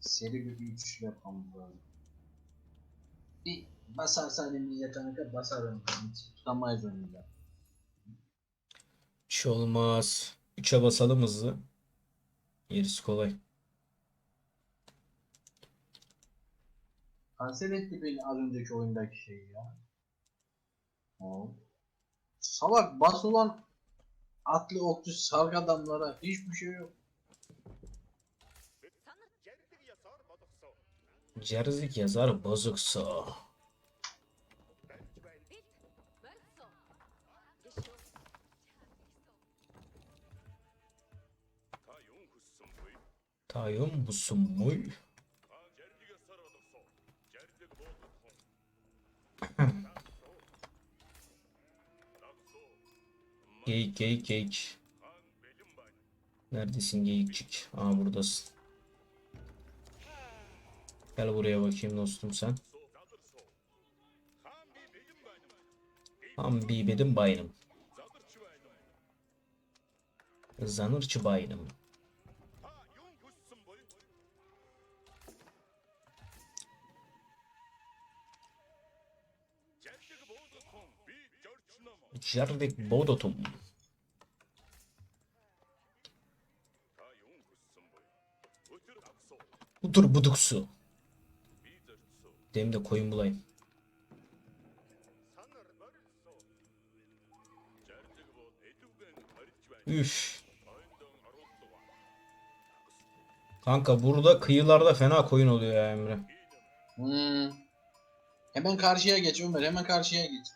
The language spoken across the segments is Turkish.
Seri bir üç yapmamız lazım. Bir basarsa elimiz yetene kadar basarım. Hiç tutamayız da. Bir şey olmaz. 3'e basalım hızlı. Gerisi kolay. Kanser etti beni az önceki oyundaki şeyi ya. Oo. Salak bas ulan atlı okçu sarg adamlara hiçbir şey yok. Cerzik yazar bozuksa. Tayım musun muy? Geyik geyik geyik. Neredesin geyikçik? Aa buradasın. Gel buraya bakayım dostum sen. Ham bedim bayınım. Zanırçı bayınım. Jardik bodotum. Budur buduksu. Benim de koyun bulayım. Üf. Kanka burada kıyılarda fena koyun oluyor ya Emre. Hmm. Hemen karşıya geç Ömer hemen karşıya geç.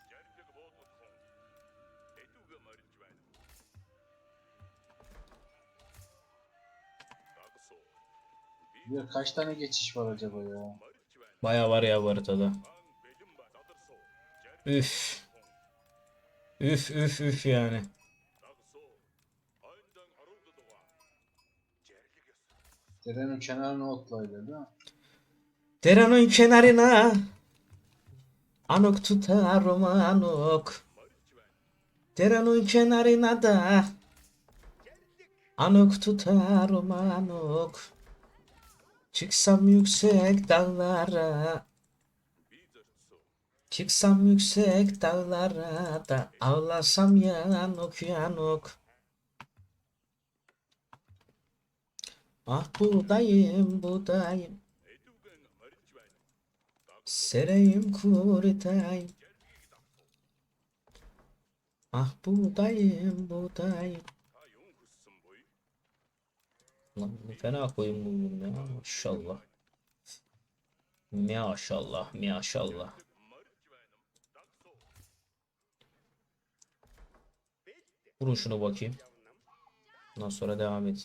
Ya kaç tane geçiş var acaba ya? Baya var ya bu haritada. Üf. Üf üf üf yani. Derenin kenarına otlaydı değil mi? Derenin kenarına Anok tutarım anok Derenin kenarına da Anok tutarım anok Çıksam yüksek dağlara. Çıksam yüksek dağlara da Ağlasam yanok yanok Ah buradayım buradayım. Sereyim kuritayım Ah buradayım buradayım Lan fena koyun buldum ya. Maşallah. Maşallah maşallah. Vurun şunu bakayım. Ondan sonra devam edin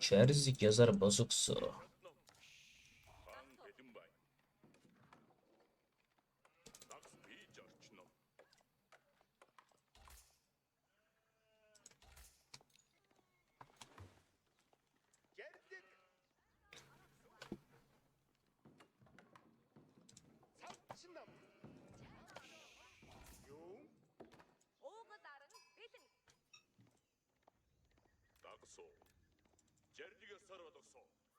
Çerzik yazar bozuksu.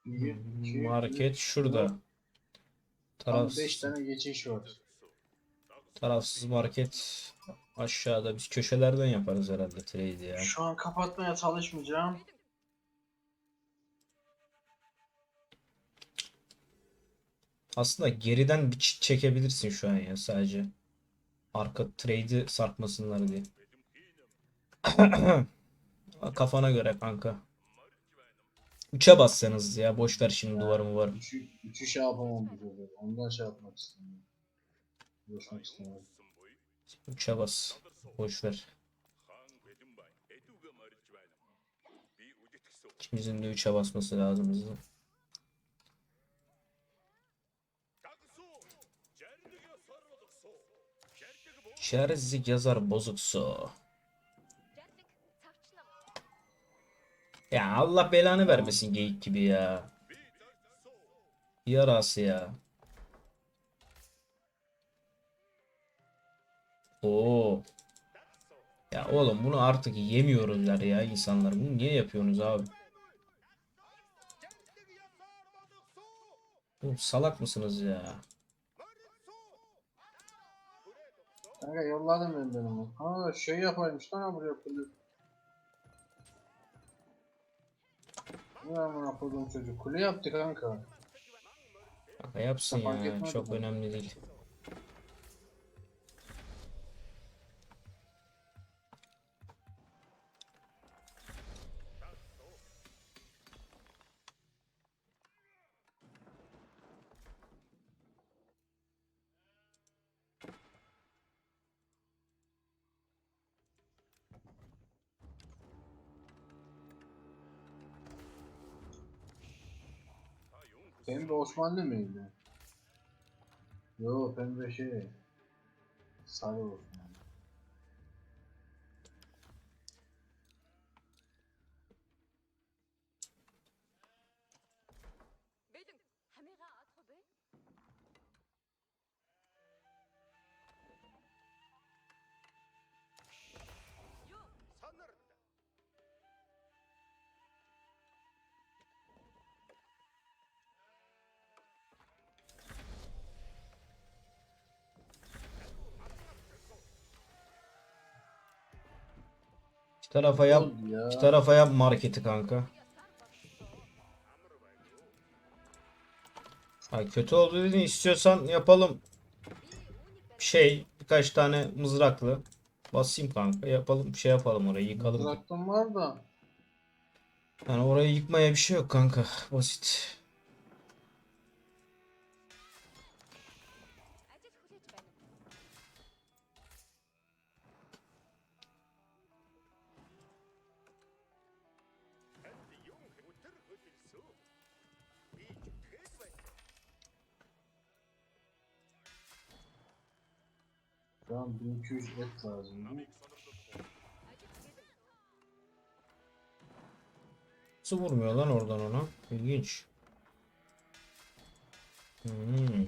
Bir, iki, Market şurada. Tarafsız, 5 tane geçiş var. tarafsız market aşağıda. Biz köşelerden yaparız herhalde trade ya. Şu an kapatmaya çalışmayacağım. Aslında geriden bir çit çekebilirsin şu an ya sadece. Arka trade'i sarkmasınlar diye. Kafana göre kanka. Üçe bassanız ya boş ver şimdi duvarımı var. Üçü, üçü şey yapamam sefer. Ondan şey yapmak istemiyorum. Uğraşmak istemiyorum. Üçe bas. Boş ver. İkimizin de üçe basması lazım hızlı. Çerzik yazar bozuksu. Ya Allah belanı vermesin geyik gibi ya. Yarası ya. Oo. Ya oğlum bunu artık yemiyorlar ya insanlar. Bunu niye yapıyorsunuz abi? Oğlum salak mısınız ya? Kanka yolladım ben benim. Ha şey yapaymış lan buraya kulüp. Ne amına koyduğum çocuk kule yaptı kanka. Kanka yapsın ya. Çok mi? önemli değil. Osmanlı mıydı? Yo pembe şey. Sarı Osmanlı. Tarafa yap. Ya. İki tarafa yap marketi kanka. Ha, kötü oldu dedin istiyorsan yapalım. Şey birkaç tane mızraklı. Basayım kanka yapalım bir şey yapalım orayı yıkalım. Traktım var da. Yani orayı yıkmaya bir şey yok kanka. Basit. Tamam 1200 et lazım. Nasıl vurmuyor lan oradan ona? İlginç. Hmm.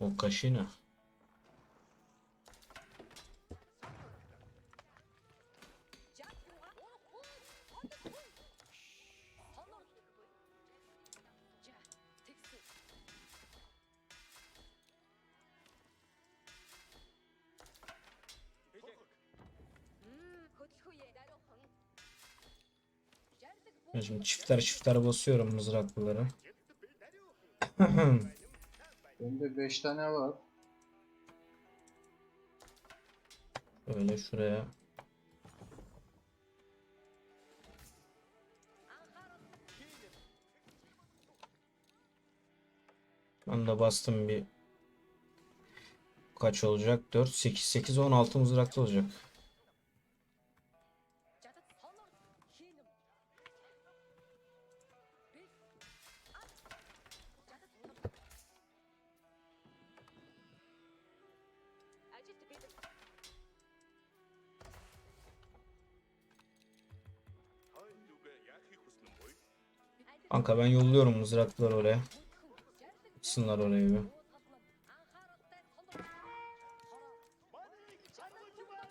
O kaşina. Ben şimdi çiftler çiftler basıyorum mızraklıları. Bende 5 tane var. Böyle şuraya. Ben de bastım bir kaç olacak? 4 8 8 16 mızraklı olacak. Kanka ben yolluyorum mızrakları oraya. Gitsinler oraya bir.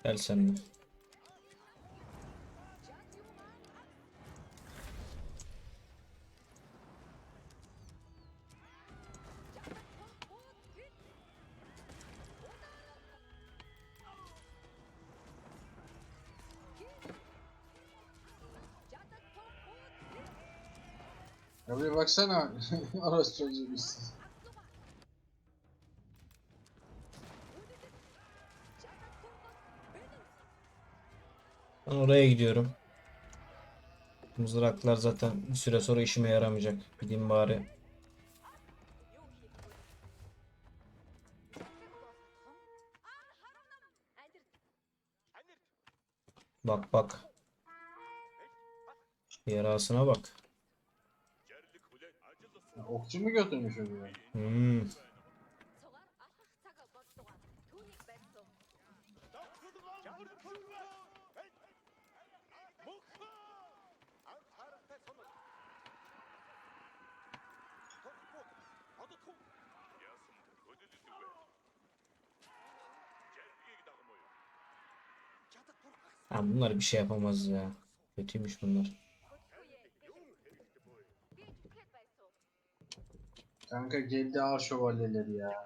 Gel sen de. Ya bir baksana. Orası çocuğu biz. Ben oraya gidiyorum. Mızraklar zaten bir süre sonra işime yaramayacak. Gideyim bari. Bak bak. Yarasına bak. Okçu mu götürmüş oluyor? Hmm. Ha bunlar bir şey yapamaz ya. Kötüymüş bunlar. Kanka geldi ağır şövalyeleri ya.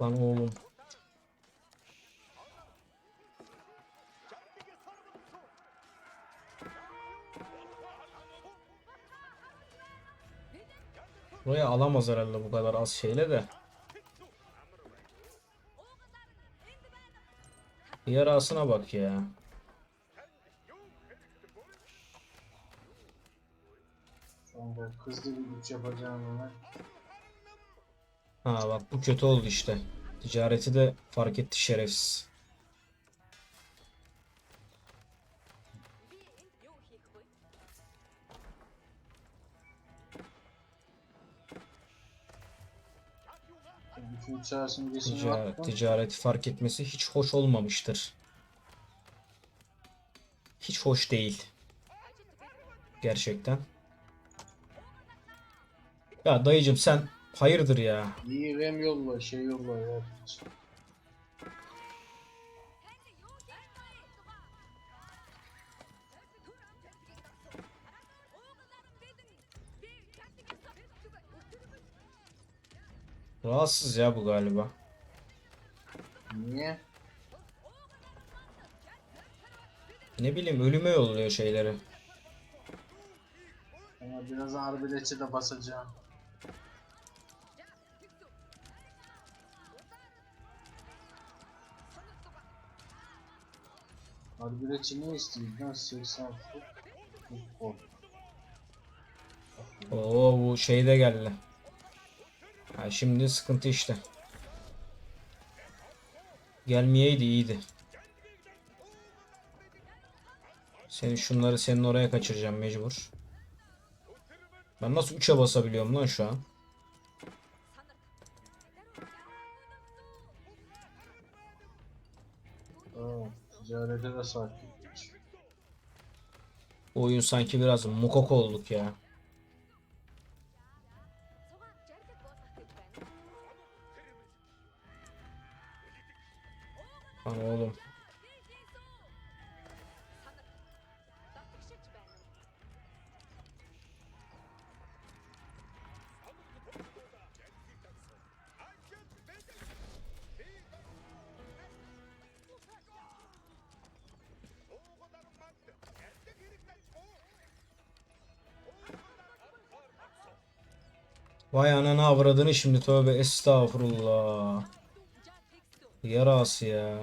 Lan oğlum. Buraya alamaz herhalde bu kadar az şeyle de. Yarasına bak ya. Kanka hızlı bir güç yapacağım hemen. Ha bak bu kötü oldu işte. Ticareti de fark etti şerefsiz. Bütün çağ simgesini Tica- attım. ticareti fark etmesi hiç hoş olmamıştır. Hiç hoş değil. Gerçekten. Ya dayıcım sen hayırdır ya. İyi rem yolla, şey yolla ya. Rahatsız ya bu galiba. Niye? Ne bileyim ölüme yolluyor şeyleri. Ama biraz arbeletçi de basacağım. Arbeletçi ne istiyor? lan? 80 fut. Futbol. Oo bu şey de geldi. Ha, şimdi sıkıntı işte. Gelmeyeydi iyiydi. Seni şunları senin oraya kaçıracağım mecbur. Ben nasıl 3'e basabiliyorum lan şu an? Aa, ticarete de sakin. Bu oyun sanki biraz mukok olduk ya. Vay ananı avradını şimdi tövbe estağfurullah. Yarası ya.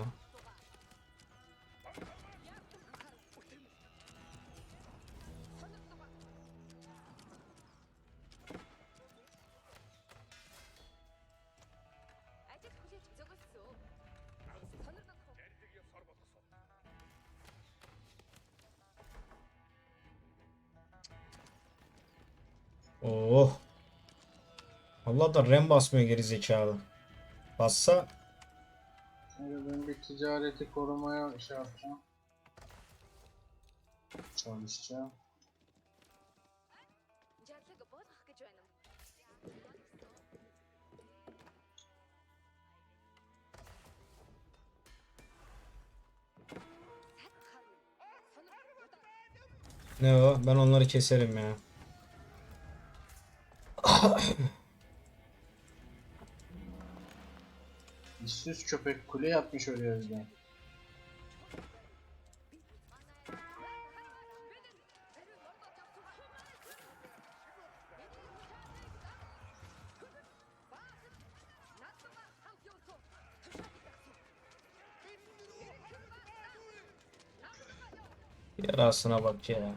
Valla da RAM basmıyor geri zekalı. Bassa. Şimdi ben bir ticareti korumaya şey yapacağım. Çalışacağım. Ne o? Ben onları keserim ya. İşsiz köpek kule yapmış oraya yüzden. Yarasına bak ya.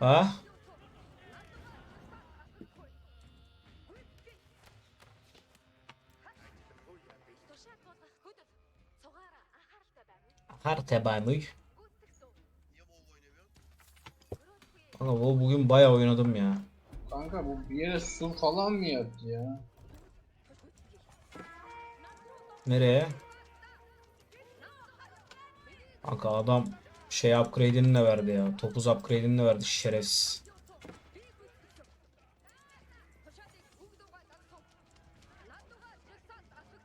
Ha? Hartebaymış. Kanka bu bugün bayağı oynadım ya. Kanka bu bir yere su falan mı yaptı ya? Nereye? Kanka adam şey upgrade'ini de verdi ya. Topuz upgrade'ini de verdi şerefsiz.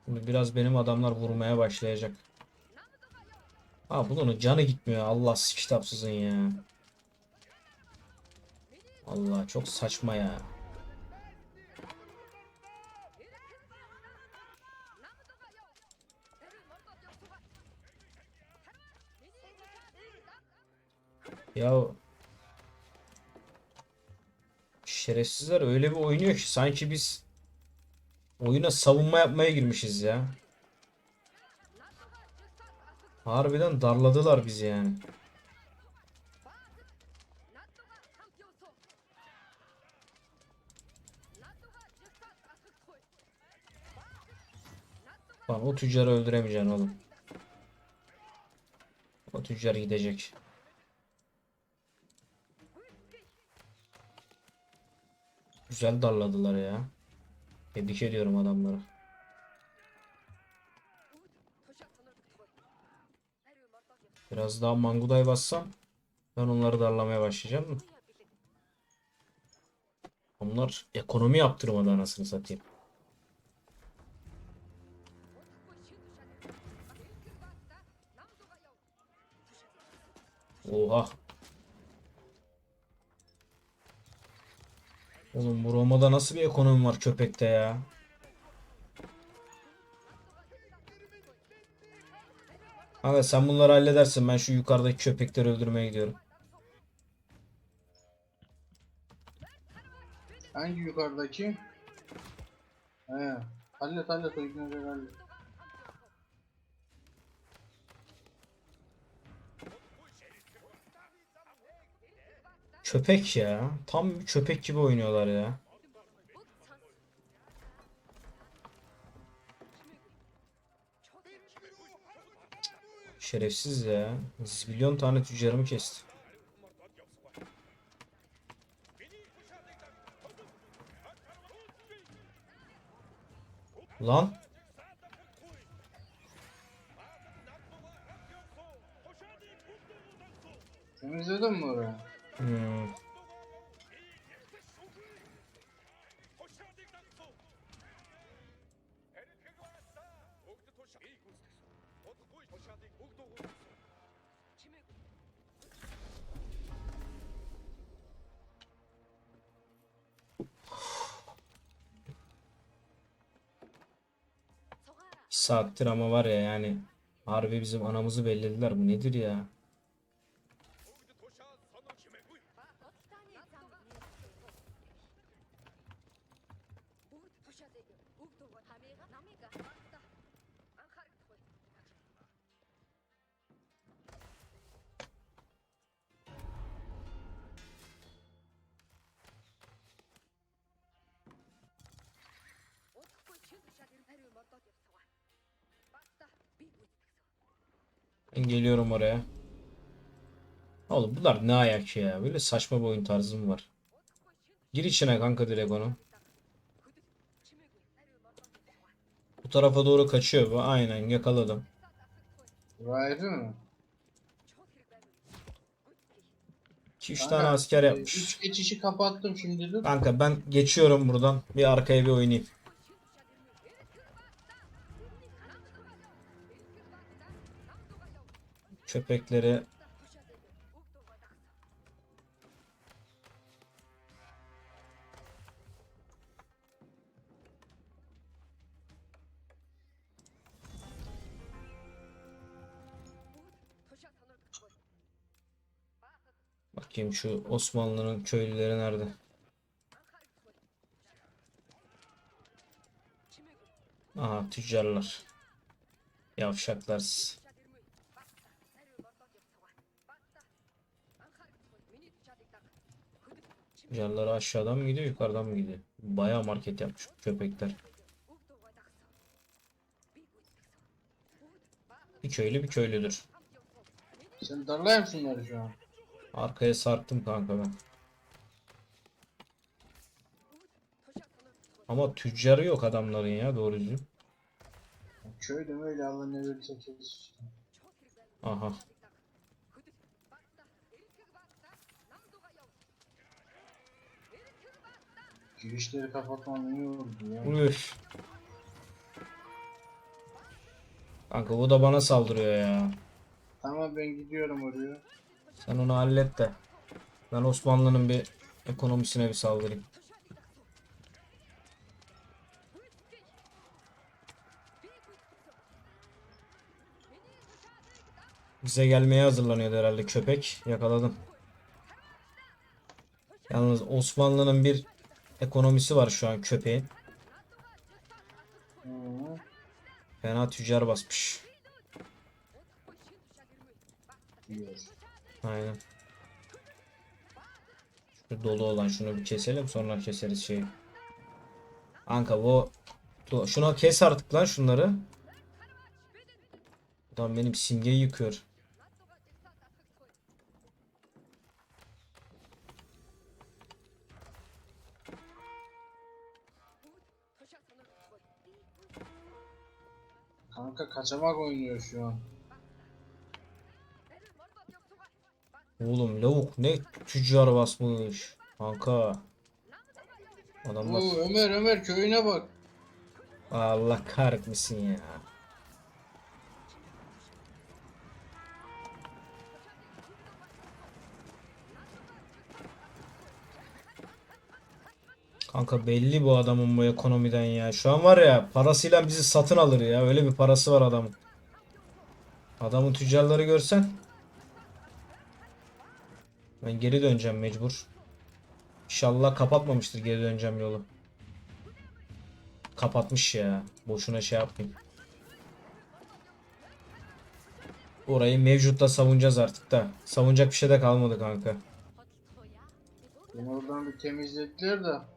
Şimdi biraz benim adamlar vurmaya başlayacak. Ha bunun canı gitmiyor. Allah kitapsızın ya. Allah çok saçma ya. Ya şerefsizler öyle bir oynuyor ki sanki biz oyuna savunma yapmaya girmişiz ya. Harbiden darladılar bizi yani. Lan o tüccarı öldüremeyeceksin oğlum. O tüccar gidecek. Güzel darladılar ya. Tebrik ediyorum adamları. Biraz daha Manguday bassam ben onları darlamaya başlayacağım mı? Onlar ekonomi yaptırmadı anasını satayım. Oha. Oğlum bu Roma'da nasıl bir ekonomi var köpekte ya? Kanka sen bunları halledersin. Ben şu yukarıdaki köpekleri öldürmeye gidiyorum. Hangi yukarıdaki? He. Hallet hallet o ibneleri hallet. Köpek ya. Tam bir köpek gibi oynuyorlar ya. Şerefsiz ya. Zibilyon tane tüccarımı kesti. Lan. Saattir ama var ya yani harbi bizim anamızı bellediler. Bu nedir ya? Ben geliyorum oraya. Oğlum bunlar ne ayak ya? Böyle saçma bir oyun tarzı mı var? Gir içine kanka direkt onu. Bu tarafa doğru kaçıyor bu. Aynen yakaladım. Riot'ı mı? 2-3 tane asker yapmış. 3 geçişi kapattım şimdi dur. Kanka ben geçiyorum buradan. Bir arkaya bir oynayayım. Köpekleri bakayım şu Osmanlı'nın köylüleri nerede? Aha tüccarlar. Yavşaklar Tüccarları aşağıdan mı gidiyor yukarıdan mı gidiyor? Bayağı market yapmış köpekler. Bir köylü bir köylüdür. Sen darlayayım şunları şu an. Arkaya sarktım kanka ben. Ama tüccarı yok adamların ya doğru düzgün. Köyde öyle Allah ne işte. Aha. Girişleri kapatmam iyi oldu ya. Üf. Kanka o da bana saldırıyor ya. Tamam ben gidiyorum oraya. Sen onu hallet de. Ben Osmanlı'nın bir ekonomisine bir saldırayım. Bize gelmeye hazırlanıyordu herhalde köpek. Yakaladım. Yalnız Osmanlı'nın bir ekonomisi var şu an köpeğin. Fena tüccar basmış. Aynen. Şu dolu olan şunu bir keselim sonra keseriz şeyi. Anka bu şuna kes artık lan şunları. Adam benim simgeyi yıkıyor. Kanka kaçamak oynuyor şu an. Oğlum lavuk ne tüccar basmış. Kanka. Adamlar Oo, Ömer Ömer köyüne bak. Allah kahretmesin ya. Kanka belli bu adamın bu ekonomiden ya. Şu an var ya parasıyla bizi satın alır ya. Öyle bir parası var adamın. Adamın tüccarları görsen. Ben geri döneceğim mecbur. İnşallah kapatmamıştır geri döneceğim yolu. Kapatmış ya. Boşuna şey yapmayayım. Orayı mevcutta savunacağız artık da. Savunacak bir şey de kalmadı kanka. Oradan bir temizlediler de.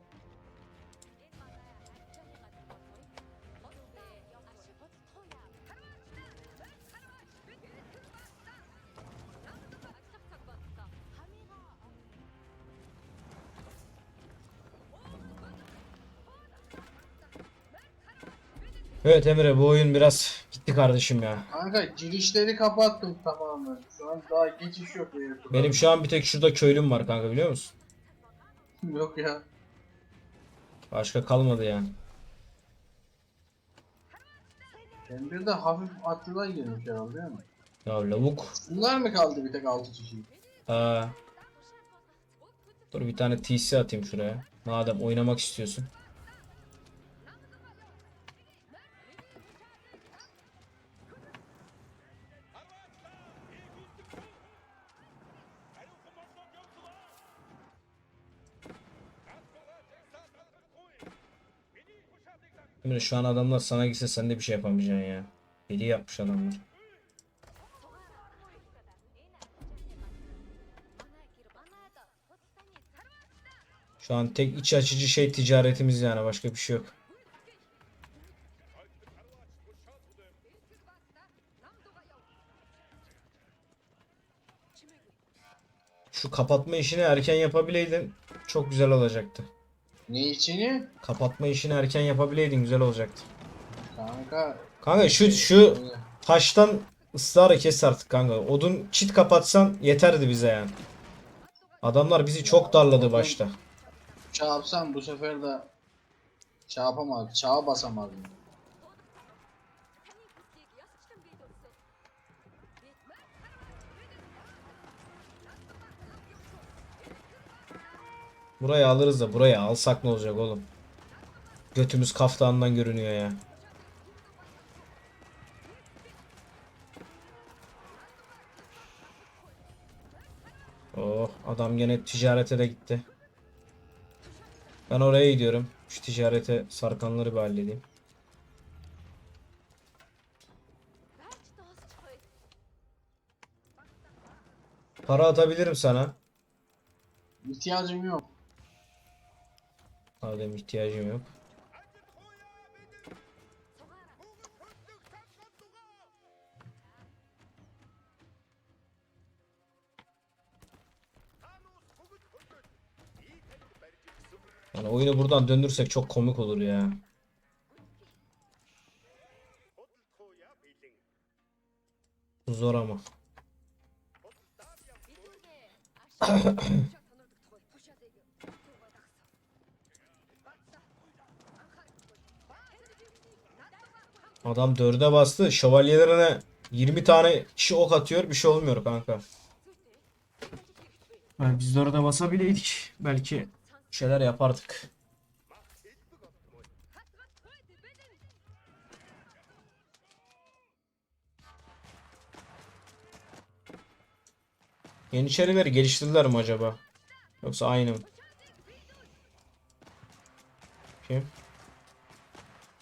Evet Emre bu oyun biraz gitti kardeşim ya. Kanka girişleri kapattım tamamen. Şu an daha geçiş yok. ya. Benim şu an bir tek şurada köylüm var kanka biliyor musun? Yok ya. Başka kalmadı yani. Bir de hafif atlılar girmiş herhalde değil mi? Ya lavuk. Bunlar mı kaldı bir tek 6 kişi? Aa. Dur bir tane TC atayım şuraya. Madem oynamak istiyorsun. Emre şu an adamlar sana gitse sen de bir şey yapamayacaksın ya. Deli yapmış adamlar. Şu an tek iç açıcı şey ticaretimiz yani başka bir şey yok. Şu kapatma işini erken yapabileydin çok güzel olacaktı. Ne içini? Kapatma işini erken yapabileydin güzel olacaktı. Kanka. Kanka şu şu taştan ısrarla kes artık kanka. Odun çit kapatsan yeterdi bize yani. Adamlar bizi çok darladı başta. Çağ yapsam bu sefer de çağ yapamaz. Çağa basamazdım. Burayı alırız da burayı alsak ne olacak oğlum? Götümüz kaftandan görünüyor ya. Oh adam gene ticarete de gitti. Ben oraya gidiyorum. Şu ticarete sarkanları bir halledeyim. Para atabilirim sana. İhtiyacım yok. Madem ihtiyacım yok. Yani oyunu buradan döndürsek çok komik olur ya. Zor ama. Adam dörde bastı. Şövalyelerine 20 tane kişi ok atıyor. Bir şey olmuyor kanka. Yani biz dörde basabileydik. Belki bir şeyler yapardık. Yeniçerileri geliştirdiler mi acaba? Yoksa aynı mı? Kim?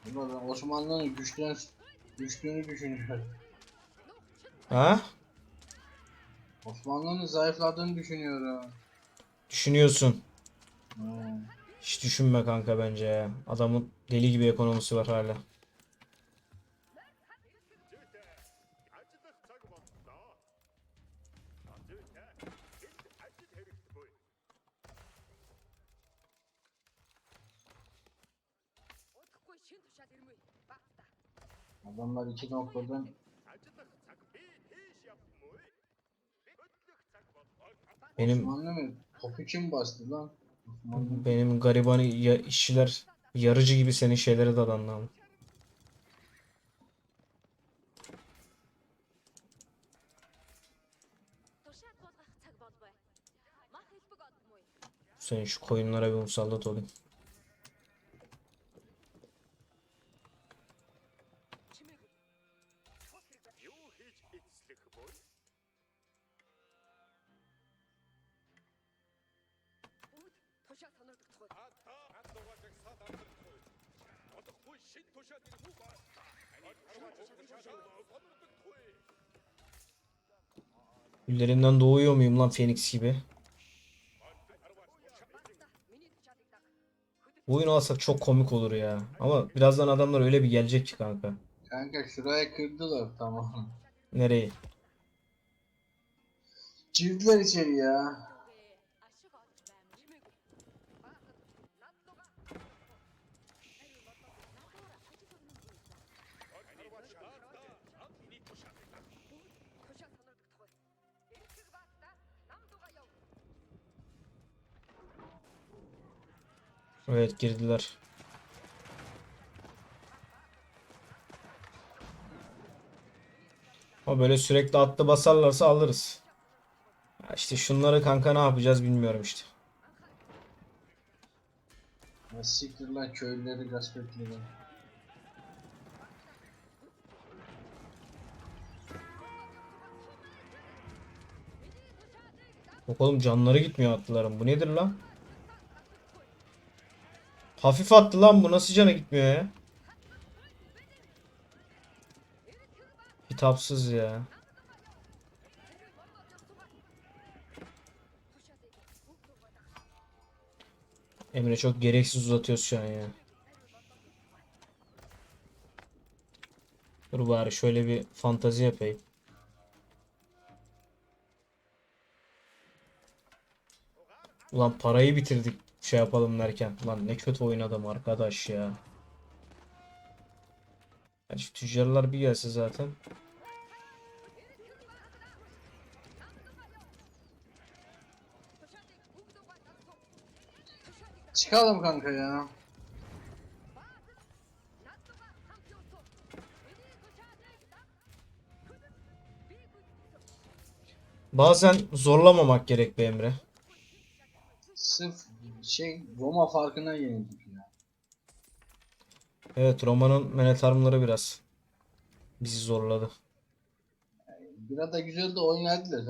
Ben Osmanlı'nın güçten güçlüğünü düşünüyorum. Ha? Osmanlı'nın zayıfladığını düşünüyorum. Düşünüyorsun. Hmm. Hiç düşünme kanka bence ya. Adamın deli gibi ekonomisi var hala. Adamlar iki noktadan Benim Osmanlı mı? Topu kim bastı lan? Osmanlı. benim gariban ya, işçiler yarıcı gibi senin şeylere dadandı ama. Тушаал болгох цаг болбой. Мах хэлбэг одмой. Senin şu koyunlara bir musallat olayım. Küllerinden doğuyor muyum lan Phoenix gibi? Bu oyunu alsak çok komik olur ya. Ama birazdan adamlar öyle bir gelecek ki kanka. Kanka şuraya kırdılar tamam. Nereyi? Girdiler içeri ya. Evet girdiler. Ama böyle sürekli atlı basarlarsa alırız. Ya işte şunları kanka ne yapacağız bilmiyorum işte. Ya siktir lan köylüleri gasp ettiler. Bakalım canları gitmiyor atlıların. Bu nedir lan? Hafif attı lan bu nasıl cana gitmiyor ya? Hitapsız ya. Emre çok gereksiz uzatıyoruz şu an ya. Dur bari şöyle bir fantazi yapayım. Ulan parayı bitirdik şey yapalım derken. Ulan ne kötü oynadım arkadaş ya. Yani şu tüccarlar bir gelse zaten. Çıkalım kanka ya. Bazen zorlamamak gerek be Emre. Sırf şey Roma farkına yenildik ya. Evet Roma'nın menetarmları biraz bizi zorladı. Biraz da güzel de oynadılar.